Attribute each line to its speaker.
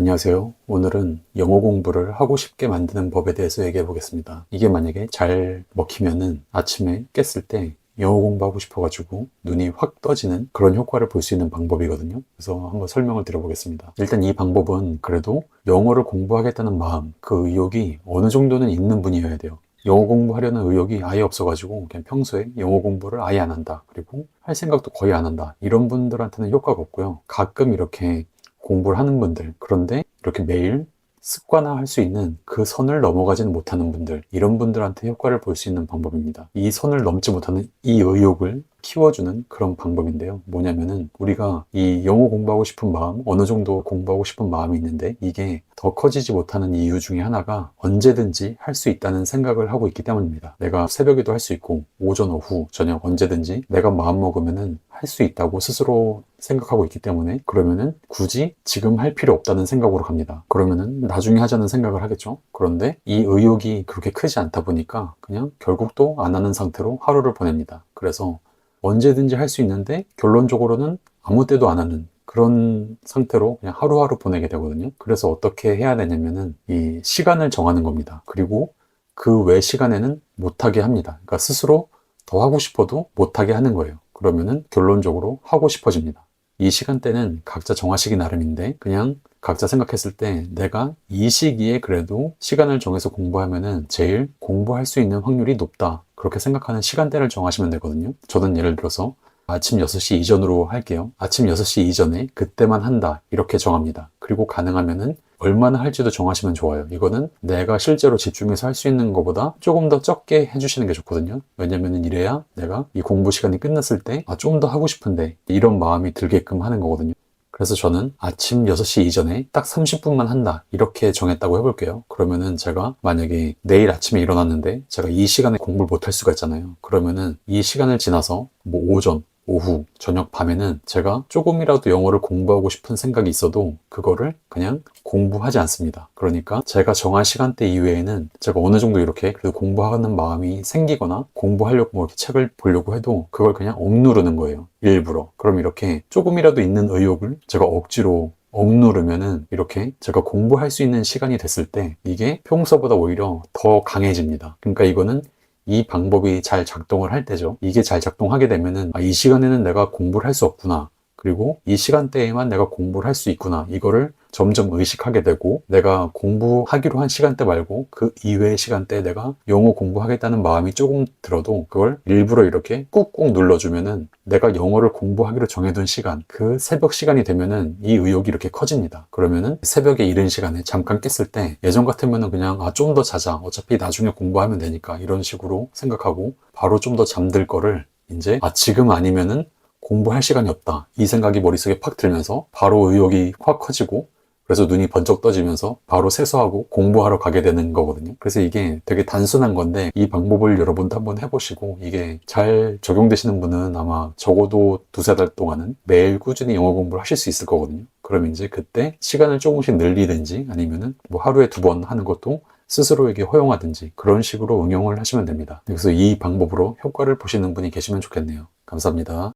Speaker 1: 안녕하세요. 오늘은 영어 공부를 하고 싶게 만드는 법에 대해서 얘기해 보겠습니다. 이게 만약에 잘 먹히면은 아침에 깼을 때 영어 공부하고 싶어가지고 눈이 확 떠지는 그런 효과를 볼 수 있는 방법이거든요. 그래서 한번 설명을 드려보겠습니다. 일단 이 방법은 그래도 영어를 공부하겠다는 마음, 그 의욕이 어느 정도는 있는 분이어야 돼요. 영어 공부하려는 의욕이 아예 없어가지고 그냥 평소에 영어 공부를 아예 안 한다. 그리고 할 생각도 거의 안 한다. 이런 분들한테는 효과가 없고요. 가끔 이렇게 공부를 하는 분들, 그런데 이렇게 매일 습관화 할 수 있는 그 선을 넘어가지는 못하는 분들, 이런 분들한테 효과를 볼 수 있는 방법입니다. 이 선을 넘지 못하는 이 의욕을 키워주는 그런 방법인데요. 뭐냐면은 우리가 이 영어 공부하고 싶은 마음, 어느 정도 공부하고 싶은 마음이 있는데 이게 더 커지지 못하는 이유 중에 하나가 언제든지 할 수 있다는 생각을 하고 있기 때문입니다. 내가 새벽에도 할 수 있고 오전, 오후, 저녁 언제든지 내가 마음 먹으면은 할 수 있다고 스스로 생각하고 있기 때문에 그러면은 굳이 지금 할 필요 없다는 생각으로 갑니다. 그러면은 나중에 하자는 생각을 하겠죠. 그런데 이 의욕이 그렇게 크지 않다 보니까 그냥 결국 또 안 하는 상태로 하루를 보냅니다. 그래서 언제든지 할 수 있는데 결론적으로는 아무 때도 안 하는 그런 상태로 그냥 하루하루 보내게 되거든요. 그래서 어떻게 해야 되냐면은 이 시간을 정하는 겁니다. 그리고 그 외 시간에는 못하게 합니다. 그러니까 스스로 더 하고 싶어도 못하게 하는 거예요. 그러면은 결론적으로 하고 싶어집니다. 이 시간대는 각자 정하시기 나름인데 그냥 각자 생각했을 때 내가 이 시기에 그래도 시간을 정해서 공부하면은 제일 공부할 수 있는 확률이 높다. 그렇게 생각하는 시간대를 정하시면 되거든요. 저는 예를 들어서 아침 6시 이전으로 할게요. 아침 6시 이전에 그때만 한다. 이렇게 정합니다. 그리고 가능하면은 얼마나 할지도 정하시면 좋아요. 이거는 내가 실제로 집중해서 할 수 있는 것보다 조금 더 적게 해주시는 게 좋거든요. 왜냐면은 이래야 내가 이 공부 시간이 끝났을 때, 아, 좀 더 하고 싶은데, 이런 마음이 들게끔 하는 거거든요. 그래서 저는 아침 6시 이전에 딱 30분만 한다. 이렇게 정했다고 해볼게요. 그러면은 제가 만약에 내일 아침에 일어났는데 제가 이 시간에 공부를 못 할 수가 있잖아요. 그러면은 이 시간을 지나서 뭐 오전, 오후, 저녁, 밤에는 제가 조금이라도 영어를 공부하고 싶은 생각이 있어도 그거를 그냥 공부하지 않습니다. 그러니까 제가 정한 시간대 이외에는 제가 어느 정도 이렇게 그래도 공부하는 마음이 생기거나 공부하려고 뭐 이렇게 책을 보려고 해도 그걸 그냥 억누르는 거예요. 일부러. 그럼 이렇게 조금이라도 있는 의욕을 제가 억지로 억누르면은 이렇게 제가 공부할 수 있는 시간이 됐을 때 이게 평소보다 오히려 더 강해집니다. 그러니까 이거는 이 방법이 잘 작동을 할 때죠. 이게 잘 작동하게 되면은 아, 이 시간에는 내가 공부를 할 수 없구나. 그리고 이 시간대에만 내가 공부를 할 수 있구나. 이거를 점점 의식하게 되고 내가 공부하기로 한 시간대 말고 그 이외의 시간대에 내가 영어 공부하겠다는 마음이 조금 들어도 그걸 일부러 이렇게 꾹꾹 눌러주면은 내가 영어를 공부하기로 정해둔 시간 그 새벽 시간이 되면은 이 의욕이 이렇게 커집니다. 그러면은 새벽에 이른 시간에 잠깐 깼을 때 예전 같으면은 그냥 아 좀 더 자자 어차피 나중에 공부하면 되니까 이런 식으로 생각하고 바로 좀 더 잠들 거를 이제 아 지금 아니면은 공부할 시간이 없다. 이 생각이 머릿속에 팍 들면서 바로 의욕이 확 커지고 그래서 눈이 번쩍 떠지면서 바로 세수하고 공부하러 가게 되는 거거든요. 그래서 이게 되게 단순한 건데 이 방법을 여러분도 한번 해보시고 이게 잘 적용되시는 분은 아마 적어도 두세 달 동안은 매일 꾸준히 영어 공부를 하실 수 있을 거거든요. 그럼 이제 그때 시간을 조금씩 늘리든지 아니면은 뭐 하루에 두 번 하는 것도 스스로에게 허용하든지 그런 식으로 응용을 하시면 됩니다. 그래서 이 방법으로 효과를 보시는 분이 계시면 좋겠네요. 감사합니다.